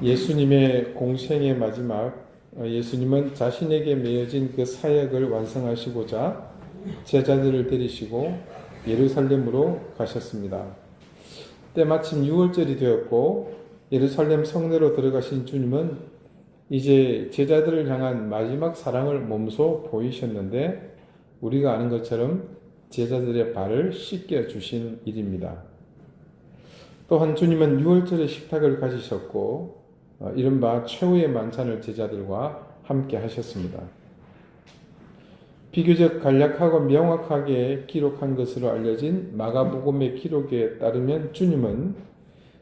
예수님의 공생의 마지막 어, 예수님은 자신에게 매여진 그 사역을 완성하시고자 제자들을 데리시고 예루살렘으로 가셨습니다. 때마침 6월절이 되었고 예루살렘 성내로 들어가신 주님은 이제 제자들을 향한 마지막 사랑을 몸소 보이셨는데 우리가 아는 것처럼 제자들의 발을 씻겨 주신 일입니다. 또한 주님은 6월절에 식탁을 가지셨고 어, 이른바 최후의 만찬을 제자들과 함께 하셨습니다. 비교적 간략하고 명확하게 기록한 것으로 알려진 마가복음의 기록에 따르면 주님은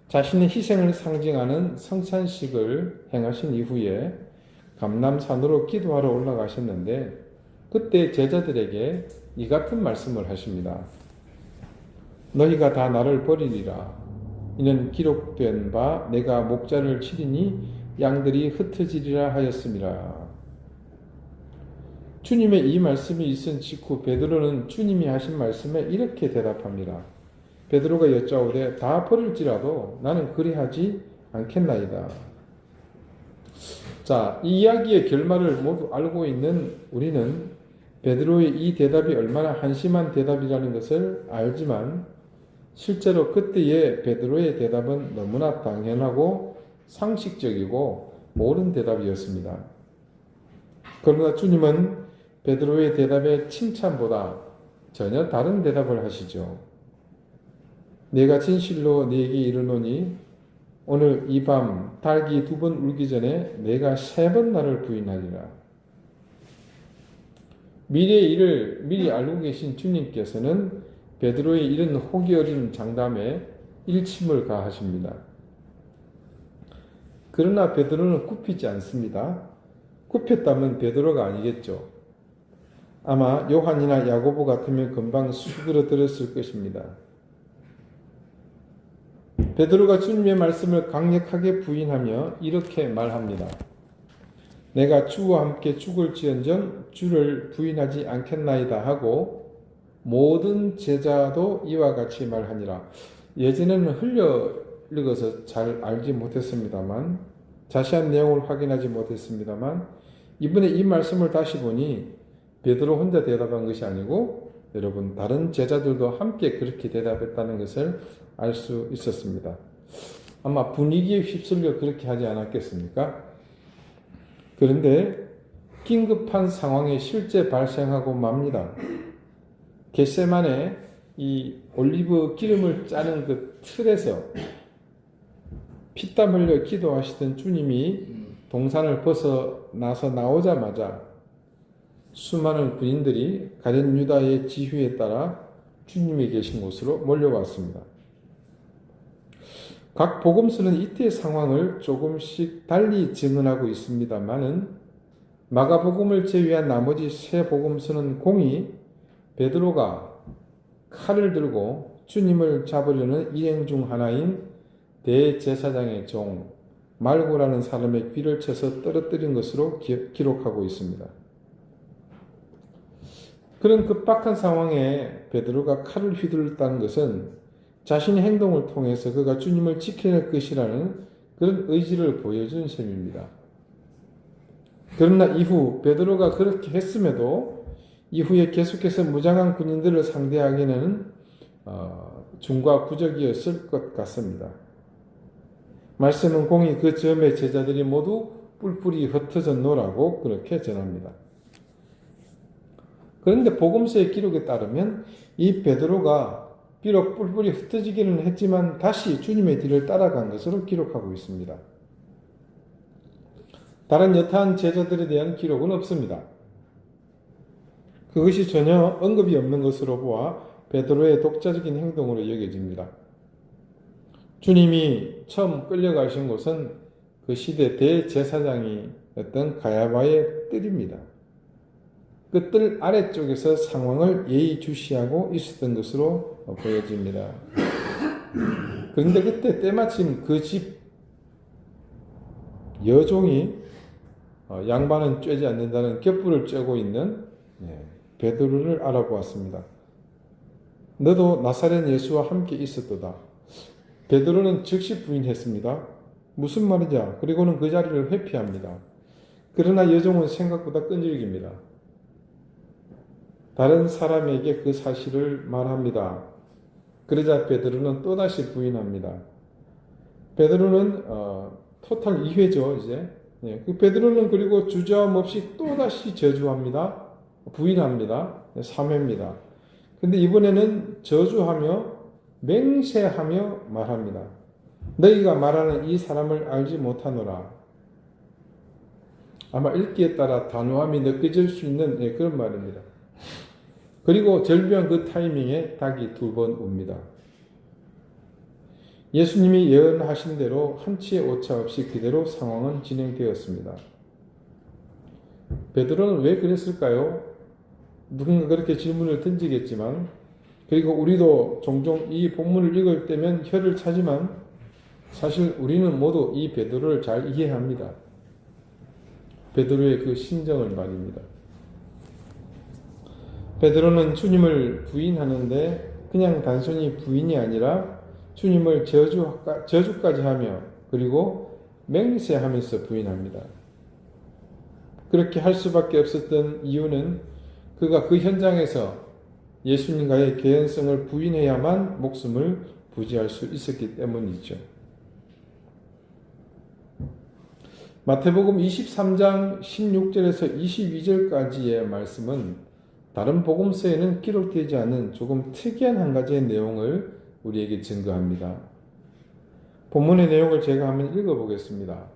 자신의 희생을 상징하는 성찬식을 행하신 이후에 감남산으로 기도하러 올라가셨는데 그때 제자들에게 이 같은 말씀을 하십니다. 너희가 다 나를 버리리라. 이는 기록된 바 내가 목자를 치리니 양들이 흩어지리라 하였습니다. 주님의 이 말씀이 있은 직후 베드로는 주님이 하신 말씀에 이렇게 대답합니다. 베드로가 여짜오되 다 버릴지라도 나는 그리하지 않겠나이다. 자, 이 이야기의 결말을 모두 알고 있는 우리는 베드로의 이 대답이 얼마나 한심한 대답이라는 것을 알지만 실제로 그때의 베드로의 대답은 너무나 당연하고 상식적이고 옳은 대답이었습니다. 그러나 주님은 베드로의 대답에 칭찬보다 전혀 다른 대답을 하시죠. 내가 진실로 네게 이르노니 오늘 이 밤 닭이 두 번 울기 전에 내가 세 번 나를 부인하리라. 미래의 일을 미리 알고 계신 주님께서는 베드로의 이런 호기 어린 장담에 일침을 가하십니다. 그러나 베드로는 굽히지 않습니다. 굽혔다면 베드로가 아니겠죠. 아마 요한이나 야고보 같으면 금방 수그러들었을 것입니다. 베드로가 주님의 말씀을 강력하게 부인하며 이렇게 말합니다. 내가 주와 함께 죽을지언정 주를 부인하지 않겠나이다 하고 모든 제자도 이와 같이 말하니라. 예전에는 흘려 읽어서 잘 알지 못했습니다만 자세한 내용을 확인하지 못했습니다만 이번에 이 말씀을 다시 보니 베드로 혼자 대답한 것이 아니고 여러분 다른 제자들도 함께 그렇게 대답했다는 것을 알 수 있었습니다. 아마 분위기에 휩쓸려 그렇게 하지 않았겠습니까? 그런데 긴급한 상황이 실제 발생하고 맙니다. 겟세만에 이 올리브 기름을 짜는 그 틀에서 피땀 흘려 기도하시던 주님이 동산을 벗어나서 나오자마자 수많은 군인들이 가련 유다의 지휘에 따라 주님이 계신 곳으로 몰려왔습니다. 각 복음서는 이때 상황을 조금씩 달리 증언하고 있습니다만은 마가복음을 제외한 나머지 세 복음서는 공이 베드로가 칼을 들고 주님을 잡으려는 일행 중 하나인 대제사장의 종 말고라는 사람의 귀를 쳐서 떨어뜨린 것으로 기, 기록하고 있습니다. 그런 급박한 상황에 베드로가 칼을 휘둘렀다는 것은 자신의 행동을 통해서 그가 주님을 지켜낼 것이라는 그런 의지를 보여준 셈입니다. 그러나 이후 베드로가 그렇게 했음에도 이후에 계속해서 무장한 군인들을 상대하기는 어, 중과 부적이었을 것 같습니다. 말씀은 공이 그 점의 제자들이 모두 뿔뿔이 흩어졌노라고 그렇게 전합니다. 그런데 복음서의 기록에 따르면 이 베드로가 비록 뿔뿔이 흩어지기는 했지만 다시 주님의 뒤를 따라간 것으로 기록하고 있습니다. 다른 여타한 제자들에 대한 기록은 없습니다. 그것이 전혀 언급이 없는 것으로 보아 베드로의 독자적인 행동으로 여겨집니다. 주님이 처음 끌려가신 곳은 그 시대 대제사장이었던 가야바의 뜰입니다. 그 뜰 아래쪽에서 상황을 예의주시하고 있었던 것으로 보여집니다. 그런데 그때 때마침 그 집 여종이 어, 양반은 쬐지 않는다는 겹불을 쬐고 있는 예, 베드로를 알아보았습니다. 너도 나사렛 예수와 함께 있었도다. 베드로는 즉시 부인했습니다. 무슨 말이냐? 그리고는 그 자리를 회피합니다. 그러나 여종은 생각보다 끈질깁니다. 다른 사람에게 그 사실을 말합니다. 그러자 베드로는 또다시 부인합니다. 베드로는 어, 토탈 2회죠 이제. 예, 그 베드로는 그리고 주저함 없이 또다시 저주합니다. 부인합니다. 3회입니다. 근데 이번에는 저주하며 맹세하며 말합니다. 너희가 말하는 이 사람을 알지 못하노라. 아마 읽기에 따라 단호함이 느껴질 수 있는 예, 그런 말입니다. 그리고 절묘한 그 타이밍에 닭이 두 번 옵니다. 예수님이 예언하신 대로 한치의 오차 없이 그대로 상황은 진행되었습니다. 베드로는 왜 그랬을까요? 누군가 그렇게 질문을 던지겠지만 그리고 우리도 종종 이 본문을 읽을 때면 혀를 차지만 사실 우리는 모두 이 베드로를 잘 이해합니다. 베드로의 그 심정을 말입니다. 베드로는 주님을 부인하는데 그냥 단순히 부인이 아니라 주님을 저주, 저주까지 하며 그리고 맹세하면서 부인합니다. 그렇게 할 수밖에 없었던 이유는 그가 그 현장에서 예수님과의 개연성을 부인해야만 목숨을 부지할 수 있었기 때문이죠. 마태복음 23장 16절에서 22절까지의 말씀은 다른 복음서에는 기록되지 않은 조금 특이한 한 가지의 내용을 우리에게 증거합니다. 본문의 내용을 제가 한번 읽어보겠습니다.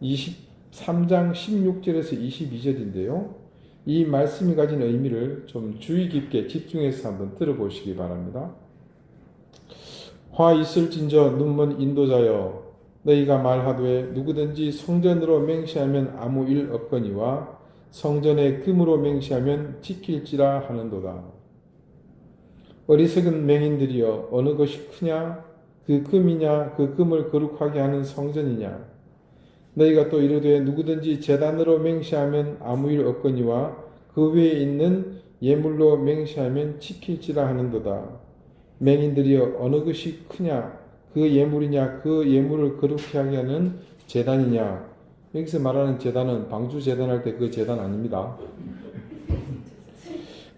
23장 16절에서 22절인데요. 이 말씀이 가진 의미를 좀 주의 깊게 집중해서 한번 들어보시기 바랍니다. 화 있을진저 눈먼 인도자여 너희가 말하되 누구든지 성전으로 맹세하면 아무 일 없거니와 성전에 금으로 맹세하면 지킬지라 하는도다. 어리석은 맹인들이여 어느 것이 크냐 그 금이냐 그 금을 거룩하게 하는 성전이냐 너희가 또 이르되 누구든지 재단으로 맹세하면 아무 일 없거니와 그 외에 있는 예물로 맹세하면 지킬지라 하는도다. 맹인들이여 어느 것이 크냐 그 예물이냐 그 예물을 거룩히 하게 하는 재단이냐 여기서 말하는 재단은 방주 재단할 때 그 재단 아닙니다.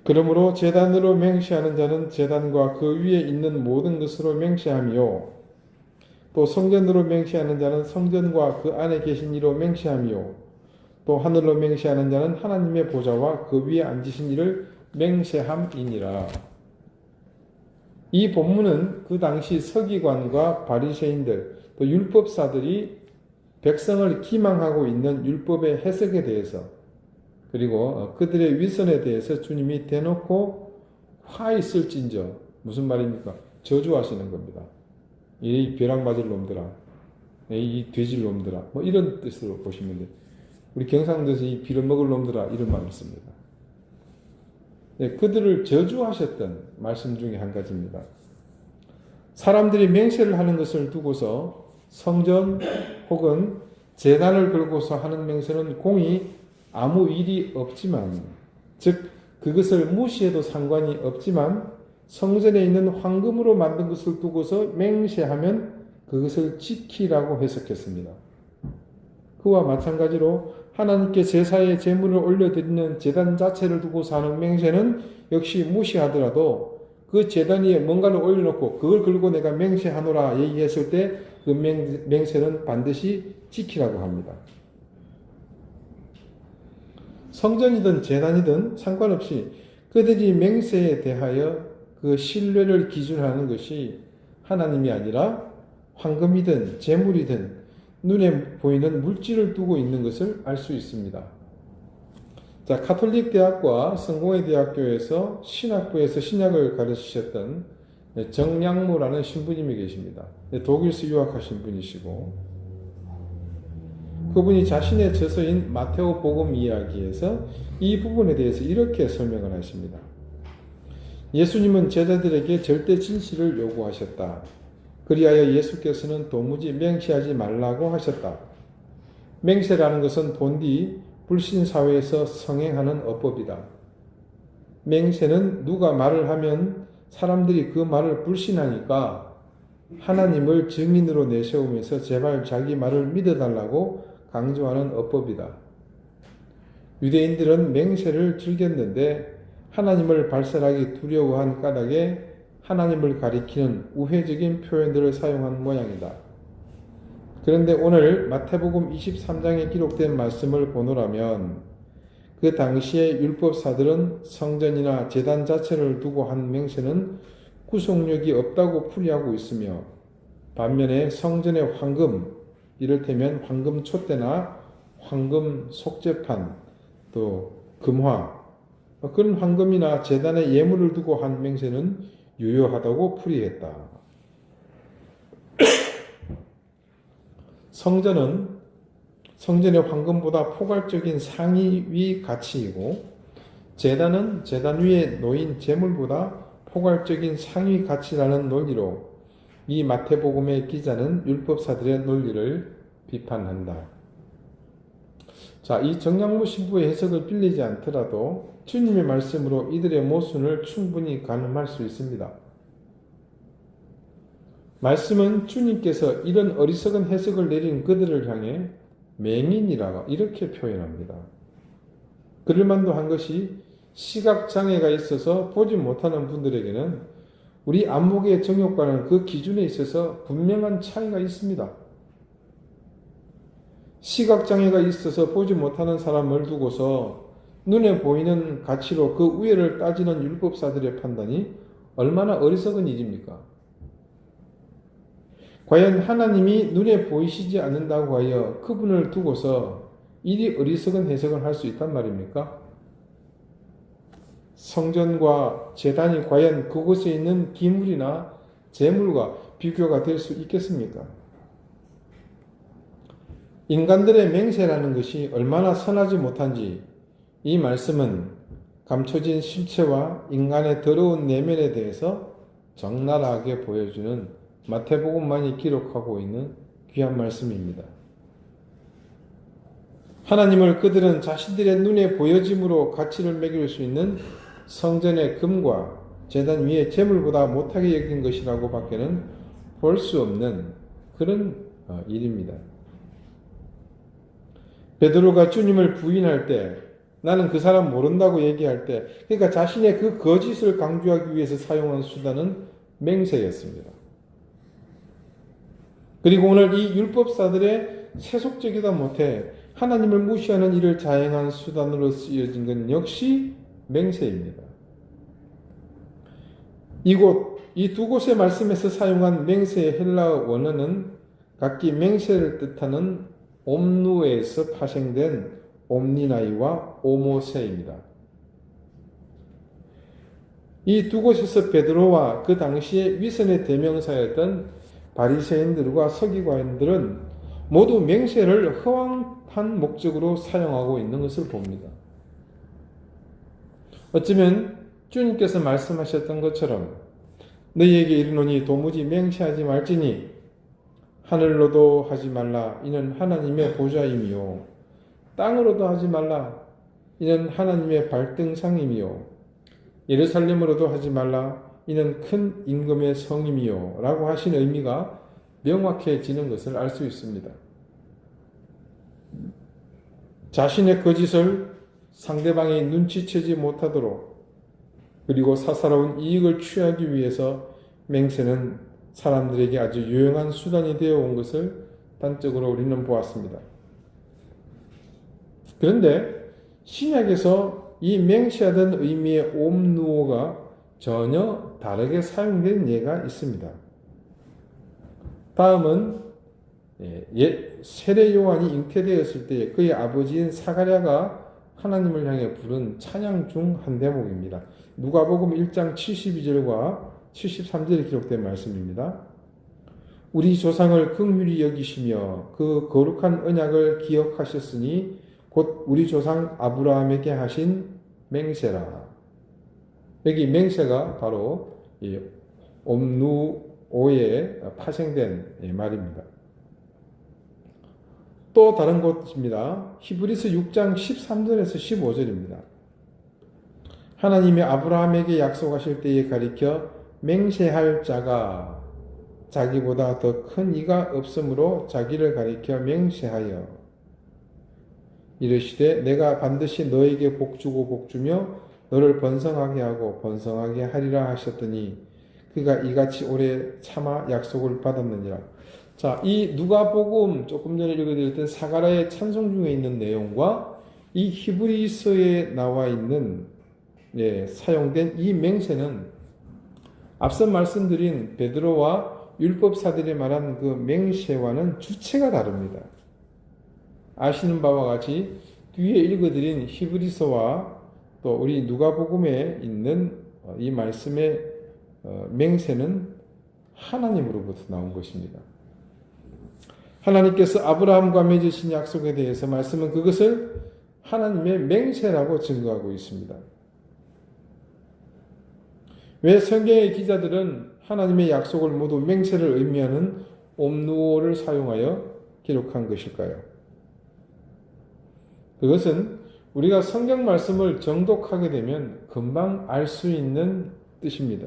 그러므로 재단으로 맹세하는 자는 재단과 그 위에 있는 모든 것으로 맹세하며 또 성전으로 맹세하는 자는 성전과 그 안에 계신 이로 맹세하며 또 하늘로 맹세하는 자는 하나님의 보좌와 그 위에 앉으신 이를 맹세함이니라. 이 본문은 그 당시 서기관과 바리새인들 또 율법사들이 백성을 기망하고 있는 율법의 해석에 대해서 그리고 그들의 위선에 대해서 주님이 대놓고 화 있을진저 무슨 말입니까? 저주하시는 겁니다. 이 벼락 맞을 놈들아, 이 돼질 놈들아, 뭐 이런 뜻으로 보시면 돼요. 우리 경상도에서 이 빌어먹을 놈들아 이런 말을 씁니다. 네, 그들을 저주하셨던 말씀 중에 한 가지입니다. 사람들이 맹세를 하는 것을 두고서 성전 혹은 재단을 걸고서 하는 맹세는 공이 아무 일이 없지만, 즉, 그것을 무시해도 상관이 없지만, 성전에 있는 황금으로 만든 것을 두고서 맹세하면 그것을 지키라고 해석했습니다. 그와 마찬가지로 하나님께 제사의 제물을 올려드리는 제단 자체를 두고서 하는 맹세는 역시 무시하더라도 그 제단 위에 뭔가를 올려놓고 그걸 걸고 내가 맹세하노라 얘기했을 때 그 맹세는 반드시 지키라고 합니다. 성전이든 재단이든 상관없이 그들이 맹세에 대하여 그 신뢰를 기준하는 것이 하나님이 아니라 황금이든 재물이든 눈에 보이는 물질을 두고 있는 것을 알 수 있습니다. 자, 카톨릭 대학과 성공회 대학교에서 신학부에서 신약을 가르치셨던 정량무라는 신부님이 계십니다. 독일서 유학하신 분이시고 그분이 자신의 저서인 마테오 복음 이야기에서 이 부분에 대해서 이렇게 설명을 하십니다. 예수님은 제자들에게 절대 진실을 요구하셨다. 그리하여 예수께서는 도무지 맹세하지 말라고 하셨다. 맹세라는 것은 본디 불신 사회에서 성행하는 어법이다. 맹세는 누가 말을 하면 사람들이 그 말을 불신하니까 하나님을 증인으로 내세우면서 제발 자기 말을 믿어달라고 강조하는 어법이다. 유대인들은 맹세를 즐겼는데 하나님을 발설하기 두려워한 까닭에 하나님을 가리키는 우회적인 표현들을 사용한 모양이다. 그런데 오늘 마태복음 23장에 기록된 말씀을 보노라면 그 당시의 율법사들은 성전이나 재단 자체를 두고 한 맹세는 구속력이 없다고 풀이하고 있으며 반면에 성전의 황금, 이를테면 황금 촛대나 황금 속재판, 또 금화, 그런 황금이나 재단의 예물을 두고 한 맹세는 유효하다고 풀이했다. 성전은 성전의 황금보다 포괄적인 상위 가치이고 재단은 재단 위에 놓인 재물보다 포괄적인 상위 가치라는 논리로 이 마태복음의 기자는 율법사들의 논리를 비판한다. 자, 이 정량무 신부의 해석을 빌리지 않더라도 주님의 말씀으로 이들의 모순을 충분히 가늠할 수 있습니다. 말씀은 주님께서 이런 어리석은 해석을 내린 그들을 향해 맹인이라고 이렇게 표현합니다. 그럴 만도 한 것이 시각장애가 있어서 보지 못하는 분들에게는 우리 안목의 정욕과는 그 기준에 있어서 분명한 차이가 있습니다. 시각장애가 있어서 보지 못하는 사람을 두고서 눈에 보이는 가치로 그 우애를 따지는 율법사들의 판단이 얼마나 어리석은 일입니까? 과연 하나님이 눈에 보이시지 않는다고 하여 그분을 두고서 이리 어리석은 해석을 할 수 있단 말입니까? 성전과 재단이 과연 그곳에 있는 기물이나 재물과 비교가 될 수 있겠습니까? 인간들의 맹세라는 것이 얼마나 선하지 못한지 이 말씀은 감춰진 실체와 인간의 더러운 내면에 대해서 적나라하게 보여주는 마태복음만이 기록하고 있는 귀한 말씀입니다. 하나님을 그들은 자신들의 눈에 보여짐으로 가치를 매길 수 있는 성전의 금과 재단 위의 재물보다 못하게 여긴 것이라고 밖에는 볼 수 없는 그런 어, 일입니다. 베드로가 주님을 부인할 때 나는 그 사람 모른다고 얘기할 때 그러니까 자신의 그 거짓을 강조하기 위해서 사용한 수단은 맹세였습니다. 그리고 오늘 이 율법사들의 세속적이다 못해 하나님을 무시하는 일을 자행한 수단으로 쓰여진 건 역시 맹세입니다. 이곳 이 두 곳의 말씀에서 사용한 맹세의 헬라어 원어는 각기 맹세를 뜻하는 옴누에서 파생된 옴니나이와 오모세입니다. 이 두 곳에서 베드로와 그 당시의 위선의 대명사였던 바리새인들과 서기관들은 모두 맹세를 허황한 목적으로 사용하고 있는 것을 봅니다. 어쩌면 주님께서 말씀하셨던 것처럼 너희에게 이르노니 도무지 맹세하지 말지니 하늘로도 하지 말라. 이는 하나님의 보좌임이요. 땅으로도 하지 말라. 이는 하나님의 발등상임이요. 예루살렘으로도 하지 말라. 이는 큰 임금의 성임이요. 라고 하신 의미가 명확해지는 것을 알 수 있습니다. 자신의 거짓을 상대방이 눈치채지 못하도록 그리고 사사로운 이익을 취하기 위해서 맹세는 사람들에게 아주 유용한 수단이 되어 온 것을 단적으로 우리는 보았습니다. 그런데 신약에서 이 맹세하던 의미의 옴누오가 전혀 다르게 사용된 예가 있습니다. 다음은 예, 세례 요한이 잉태되었을 때 그의 아버지인 사가랴가 하나님을 향해 부른 찬양 중 한 대목입니다. 누가복음 1장 72절과 73절에 기록된 말씀입니다. 우리 조상을 긍휼히 여기시며 그 거룩한 언약을 기억하셨으니 곧 우리 조상 아브라함에게 하신 맹세라. 여기 맹세가 바로 이 옴누오에 파생된 말입니다. 또 다른 곳입니다. 히브리스 6장 13절에서 15절입니다. 하나님이 아브라함에게 약속하실 때에 가리켜 맹세할 자가 자기보다 더 큰 이가 없으므로 자기를 가리켜 맹세하여 이르시되 내가 반드시 너에게 복주고 복주며 너를 번성하게 하고 번성하게 하리라 하셨더니 그가 이같이 오래 참아 약속을 받았느니라. 자, 이 누가복음 조금 전에 읽어드렸던 사가라의 찬송 중에 있는 내용과 이 히브리서에 나와 있는 예, 사용된 이 맹세는 앞서 말씀드린 베드로와 율법사들이 말한 그 맹세와는 주체가 다릅니다. 아시는 바와 같이 뒤에 읽어드린 히브리서와 또 우리 누가복음에 있는 어, 이 말씀의 어, 맹세는 하나님으로부터 나온 것입니다. 하나님께서 아브라함과 맺으신 약속에 대해서 말씀은 그것을 하나님의 맹세라고 증거하고 있습니다. 왜 성경의 기자들은 하나님의 약속을 모두 맹세를 의미하는 옴누오를 사용하여 기록한 것일까요? 그것은 우리가 성경 말씀을 정독하게 되면 금방 알 수 있는 뜻입니다.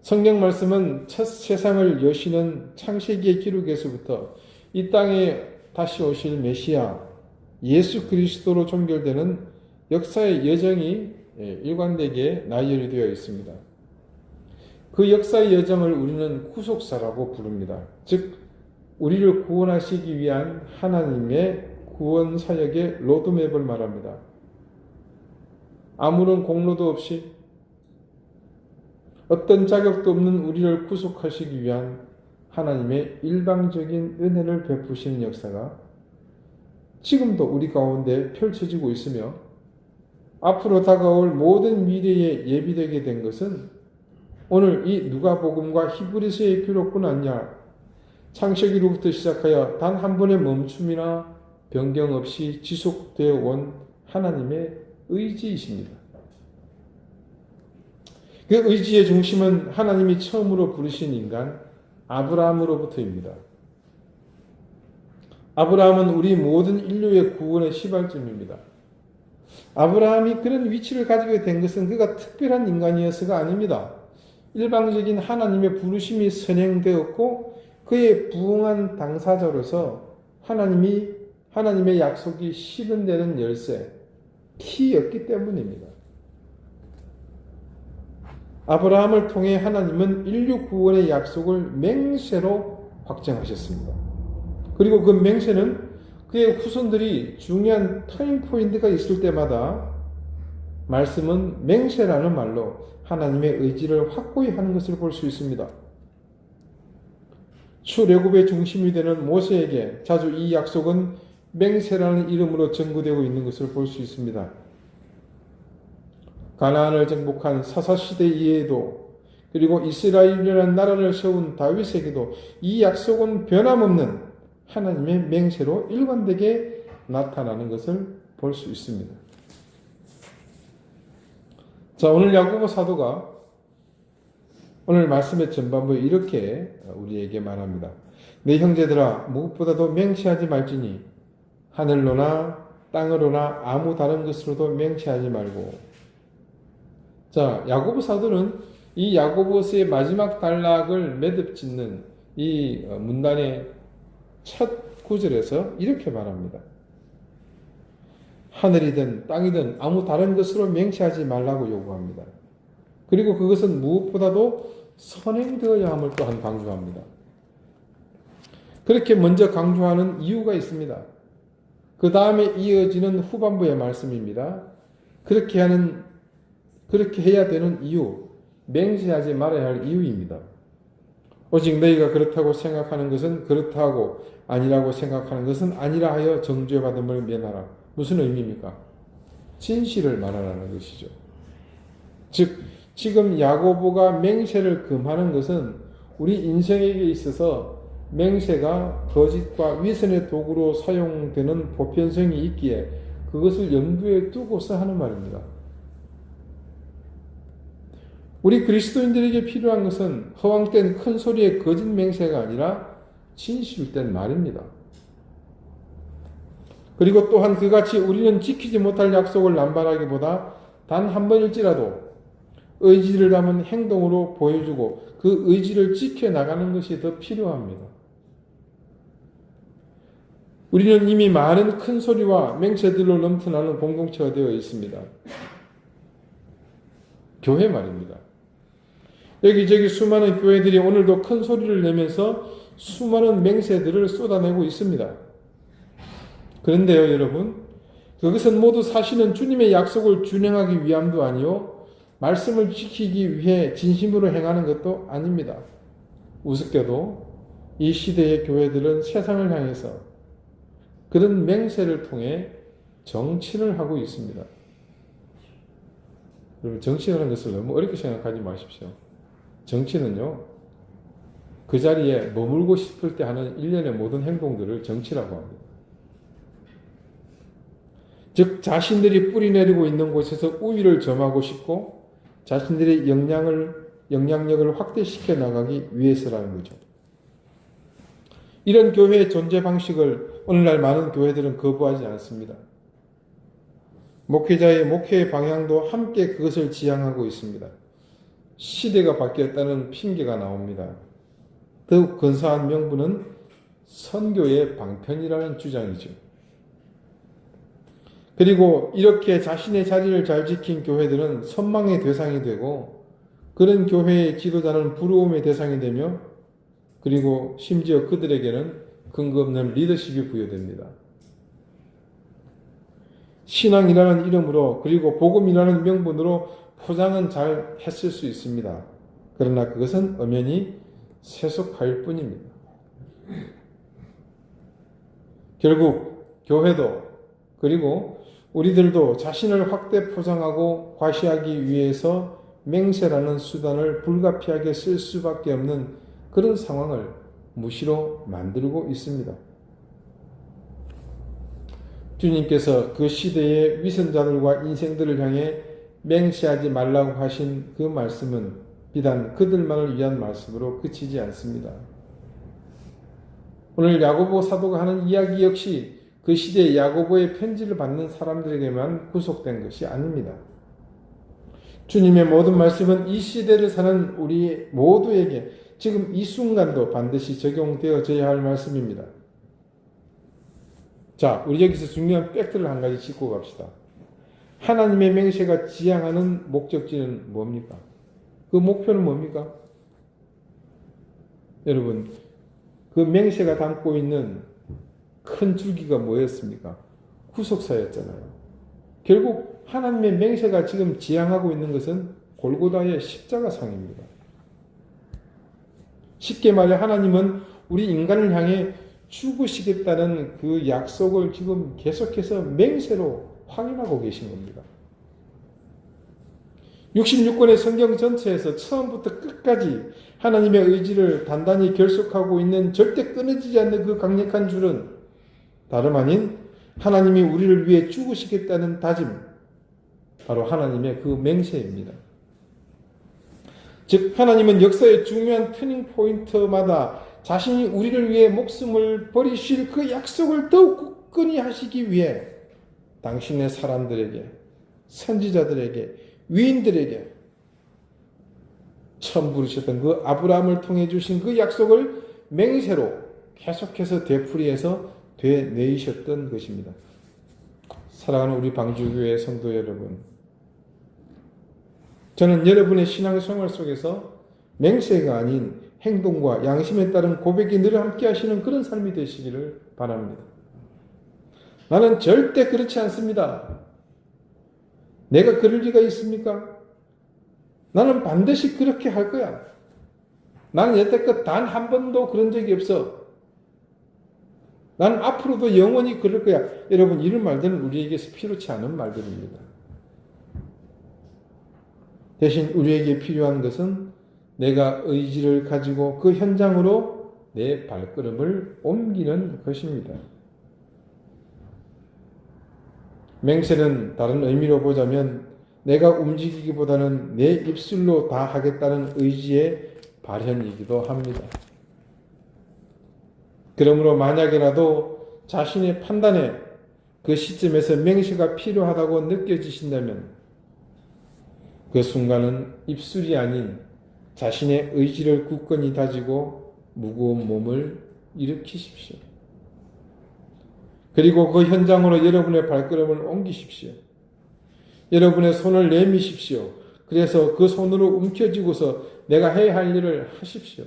성경 말씀은 첫 세상을 여시는 창세기의 기록에서부터 이 땅에 다시 오실 메시아 예수 그리스도로 종결되는 역사의 여정이 예, 일관되게 나열이 되어 있습니다. 그 역사의 여정을 우리는 구속사라고 부릅니다. 즉 우리를 구원하시기 위한 하나님의 구원 사역의 로드맵을 말합니다. 아무런 공로도 없이 어떤 자격도 없는 우리를 구속하시기 위한 하나님의 일방적인 은혜를 베푸시는 역사가 지금도 우리 가운데 펼쳐지고 있으며 앞으로 다가올 모든 미래에 예비되게 된 것은 오늘 이 누가복음과 히브리서의 기록뿐 아니라 창세기로부터 시작하여 단 한 번의 멈춤이나 변경 없이 지속되어 온 하나님의 의지이십니다. 그 의지의 중심은 하나님이 처음으로 부르신 인간 아브라함으로부터입니다. 아브라함은 우리 모든 인류의 구원의 시발점입니다. 아브라함이 그런 위치를 가지게 된 것은 그가 특별한 인간이어서가 아닙니다. 일방적인 하나님의 부르심이 선행되었고 그의 부응한 당사자로서 하나님이 하나님의 약속이 실현되는 열쇠, 키였기 때문입니다. 아브라함을 통해 하나님은 인류 구원의 약속을 맹세로 확정하셨습니다. 그리고 그 맹세는 그의 후손들이 중요한 터닝 포인트가 있을 때마다 말씀은 맹세라는 말로 하나님의 의지를 확고히 하는 것을 볼 수 있습니다. 출애굽의 중심이 되는 모세에게 자주 이 약속은 맹세라는 이름으로 전구되고 있는 것을 볼 수 있습니다. 가나안을 정복한 사사 시대 이에도 그리고 이스라엘이라는 나라를 세운 다윗에게도 이 약속은 변함없는 하나님의 맹세로 일관되게 나타나는 것을 볼 수 있습니다. 자, 오늘 야고보 사도가 오늘 말씀의 전반부에 이렇게 우리에게 말합니다. 내 형제들아 무엇보다도 맹세하지 말지니 하늘로나 땅으로나 아무 다른 것으로도 맹세하지 말고 자 야고보 사도는 이 야고보스의 마지막 단락을 매듭 짓는 이 문단의 첫 구절에서 이렇게 말합니다. 하늘이든 땅이든 아무 다른 것으로 맹세하지 말라고 요구합니다. 그리고 그것은 무엇보다도 선행되어야 함을 또한 강조합니다. 그렇게 먼저 강조하는 이유가 있습니다. 그 다음에 이어지는 후반부의 말씀입니다. 그렇게 하는, 그렇게 해야 되는 이유, 맹세하지 말아야 할 이유입니다. 오직 너희가 그렇다고 생각하는 것은 그렇다고 아니라고 생각하는 것은 아니라 하여 정죄 받음을 면하라. 무슨 의미입니까? 진실을 말하라는 것이죠. 즉, 지금 야고보가 맹세를 금하는 것은 우리 인생에게 있어서 맹세가 거짓과 위선의 도구로 사용되는 보편성이 있기에 그것을 염두에 두고서 하는 말입니다. 우리 그리스도인들에게 필요한 것은 허황된 큰 소리의 거짓 맹세가 아니라 진실된 말입니다. 그리고 또한 그같이 우리는 지키지 못할 약속을 남발하기보다 단 한 번일지라도 의지를 담은 행동으로 보여주고 그 의지를 지켜나가는 것이 더 필요합니다. 우리는 이미 많은 큰 소리와 맹세들로 넘쳐나는 공동체가 되어 있습니다. 교회 말입니다. 여기저기 수많은 교회들이 오늘도 큰 소리를 내면서 수많은 맹세들을 쏟아내고 있습니다. 그런데요, 여러분, 그것은 모두 사실은 주님의 약속을 준행하기 위함도 아니요, 말씀을 지키기 위해 진심으로 행하는 것도 아닙니다. 우습게도 이 시대의 교회들은 세상을 향해서 그런 맹세를 통해 정치를 하고 있습니다. 여러분, 정치라는 것을 너무 어렵게 생각하지 마십시오. 정치는요, 그 자리에 머물고 싶을 때 하는 일련의 모든 행동들을 정치라고 합니다. 즉, 자신들이 뿌리내리고 있는 곳에서 우위를 점하고 싶고, 자신들의 영향을, 영향력을 확대시켜 나가기 위해서라는 거죠. 이런 교회의 존재 방식을 오늘날 많은 교회들은 거부하지 않습니다. 목회자의 목회의 방향도 함께 그것을 지향하고 있습니다. 시대가 바뀌었다는 핑계가 나옵니다. 더욱 근사한 명분은 선교의 방편이라는 주장이죠. 그리고 이렇게 자신의 자리를 잘 지킨 교회들은 선망의 대상이 되고 그런 교회의 지도자는 부러움의 대상이 되며 그리고 심지어 그들에게는 근거 없는 리더십이 부여됩니다. 신앙이라는 이름으로 그리고 복음이라는 명분으로 포장은 잘 했을 수 있습니다. 그러나 그것은 엄연히 세속화일 뿐입니다. 결국 교회도 그리고 우리들도 자신을 확대 포장하고 과시하기 위해서 맹세라는 수단을 불가피하게 쓸 수밖에 없는 그런 상황을 무시로 만들고 있습니다. 주님께서 그 시대의 위선자들과 인생들을 향해 맹세하지 말라고 하신 그 말씀은 비단 그들만을 위한 말씀으로 그치지 않습니다. 오늘 야고보 사도가 하는 이야기 역시 그 시대 야고보의 편지를 받는 사람들에게만 구속된 것이 아닙니다. 주님의 모든 말씀은 이 시대를 사는 우리 모두에게 지금 이 순간도 반드시 적용되어져야 할 말씀입니다. 자, 우리 여기서 중요한 팩트를 한 가지 짚고 갑시다. 하나님의 맹세가 지향하는 목적지는 뭡니까? 그 목표는 뭡니까? 여러분, 그 맹세가 담고 있는 큰 줄기가 뭐였습니까? 구속사였잖아요. 결국 하나님의 맹세가 지금 지향하고 있는 것은 골고다의 십자가상입니다. 쉽게 말해 하나님은 우리 인간을 향해 죽으시겠다는 그 약속을 지금 계속해서 맹세로 확인하고 계신 겁니다. 66권의 성경 전체에서 처음부터 끝까지 하나님의 의지를 단단히 결속하고 있는 절대 끊어지지 않는 그 강력한 줄은 다름 아닌 하나님이 우리를 위해 죽으시겠다는 다짐, 바로 하나님의 그 맹세입니다. 즉, 하나님은 역사의 중요한 터닝 포인트마다 자신이 우리를 위해 목숨을 버리실 그 약속을 더욱 굳건히 하시기 위해 당신의 사람들에게, 선지자들에게, 위인들에게 처음 부르셨던 그 아브라함을 통해 주신 그 약속을 맹세로 계속해서 되풀이해서 되내이셨던 것입니다. 사랑하는 우리 방주교회 성도 여러분, 저는 여러분의 신앙생활 속에서 맹세가 아닌 행동과 양심에 따른 고백이 늘 함께 하시는 그런 삶이 되시기를 바랍니다. 나는 절대 그렇지 않습니다. 내가 그럴 리가 있습니까? 나는 반드시 그렇게 할 거야. 나는 여태껏 단 한 번도 그런 적이 없어. 나는 앞으로도 영원히 그럴 거야. 여러분, 이런 말들은 우리에게서 필요치 않은 말들입니다. 대신 우리에게 필요한 것은 내가 의지를 가지고 그 현장으로 내 발걸음을 옮기는 것입니다. 맹세는 다른 의미로 보자면 내가 움직이기보다는 내 입술로 다 하겠다는 의지의 발현이기도 합니다. 그러므로 만약에라도 자신의 판단에 그 시점에서 맹세가 필요하다고 느껴지신다면 그 순간은 입술이 아닌 자신의 의지를 굳건히 다지고 무거운 몸을 일으키십시오. 그리고 그 현장으로 여러분의 발걸음을 옮기십시오. 여러분의 손을 내미십시오. 그래서 그 손으로 움켜쥐고서 내가 해야 할 일을 하십시오.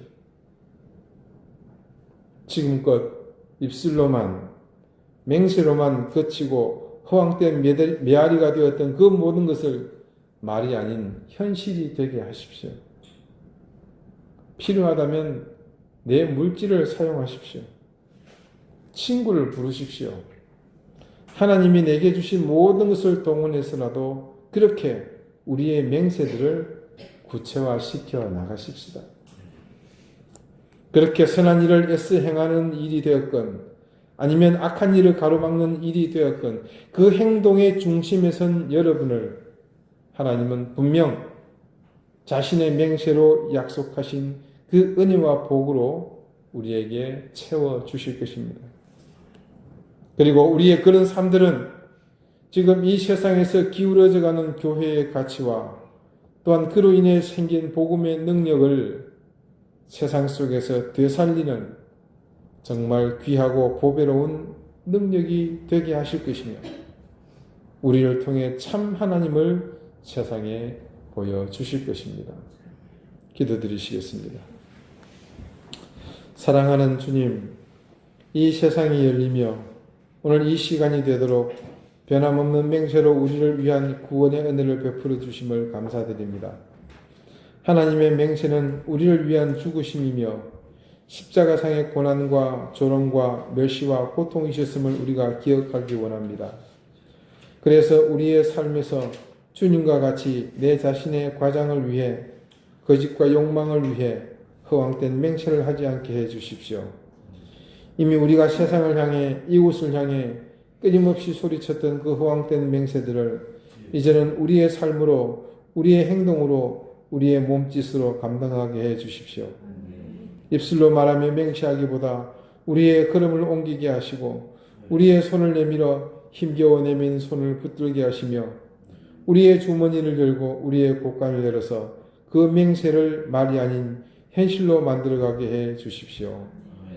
지금껏 입술로만 맹세로만 거치고 허황된 메- 메아리가 되었던 그 모든 것을 말이 아닌 현실이 되게 하십시오. 필요하다면 내 물질을 사용하십시오. 친구를 부르십시오. 하나님이 내게 주신 모든 것을 동원해서라도 그렇게 우리의 맹세들을 구체화시켜 나가십시다. 그렇게 선한 일을 애써 행하는 일이 되었건 아니면 악한 일을 가로막는 일이 되었건 그 행동의 중심에 선 여러분을 하나님은 분명 자신의 맹세로 약속하신 그 은혜와 복으로 우리에게 채워 주실 것입니다. 그리고 우리의 그런 삶들은 지금 이 세상에서 기울어져 가는 교회의 가치와 또한 그로 인해 생긴 복음의 능력을 세상 속에서 되살리는 정말 귀하고 보배로운 능력이 되게 하실 것이며 우리를 통해 참 하나님을 세상에 보여주실 것입니다. 기도드리시겠습니다. 사랑하는 주님, 이 세상이 열리며 오늘 이 시간이 되도록 변함없는 맹세로 우리를 위한 구원의 은혜를 베풀어 주심을 감사드립니다. 하나님의 맹세는 우리를 위한 죽으심이며 십자가상의 고난과 조롱과 멸시와 고통이셨음을 우리가 기억하기 원합니다. 그래서 우리의 삶에서 주님과 같이 내 자신의 과장을 위해 거짓과 욕망을 위해 허황된 맹세를 하지 않게 해 주십시오. 이미 우리가 세상을 향해 이웃을 향해 끊임없이 소리쳤던 그 허황된 맹세들을 이제는 우리의 삶으로 우리의 행동으로 우리의 몸짓으로 감당하게 해 주십시오. 입술로 말하며 맹세하기보다 우리의 걸음을 옮기게 하시고 우리의 손을 내밀어 힘겨워 내민 손을 붙들게 하시며 우리의 주머니를 열고 우리의 곳간을 열어서 그 맹세를 말이 아닌 현실로 만들어가게 해 주십시오.